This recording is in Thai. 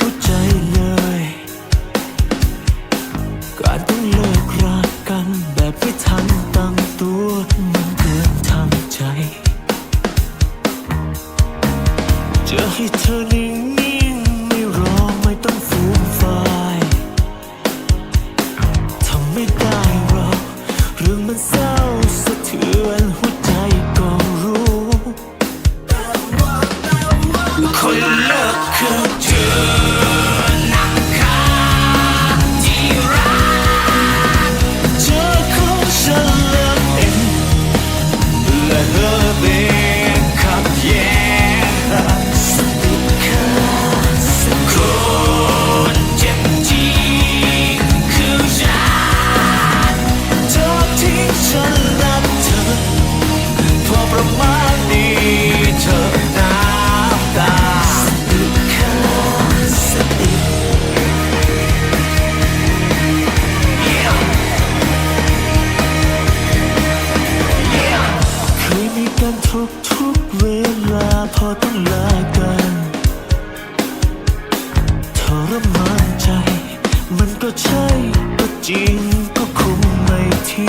เข้าใจเลย กันทุกทุกเวลาพอต้องลากันทรมานใจ มันก็ใช่ก็จริงก็คงไม่ที